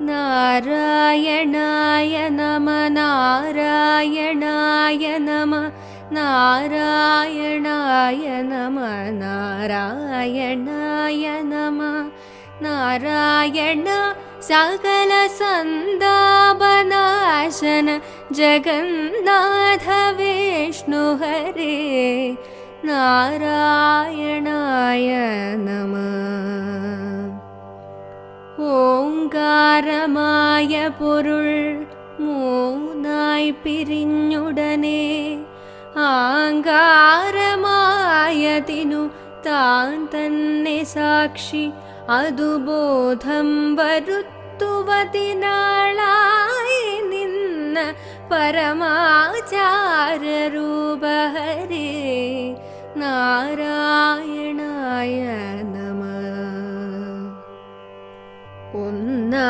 नारायणाय नम नारायणाय नम नारायणाय नम नारायणाय नम नारायण सकलसन्दापनाशन जगन्नाथ विष्णुहरे नारायणाय नमः। ഓങ്കാരമായ പൊരുൾ മൂന്നായി പിരിഞ്ഞുടനെ ആങ്കാരമായതിനു താൻ തന്നെ സാക്ഷി. അതുബോധം വരുത്തുവതിനാളായി നിന്ന പരമാചാരൂപഹരേ നാരായണായ ഒന്നാ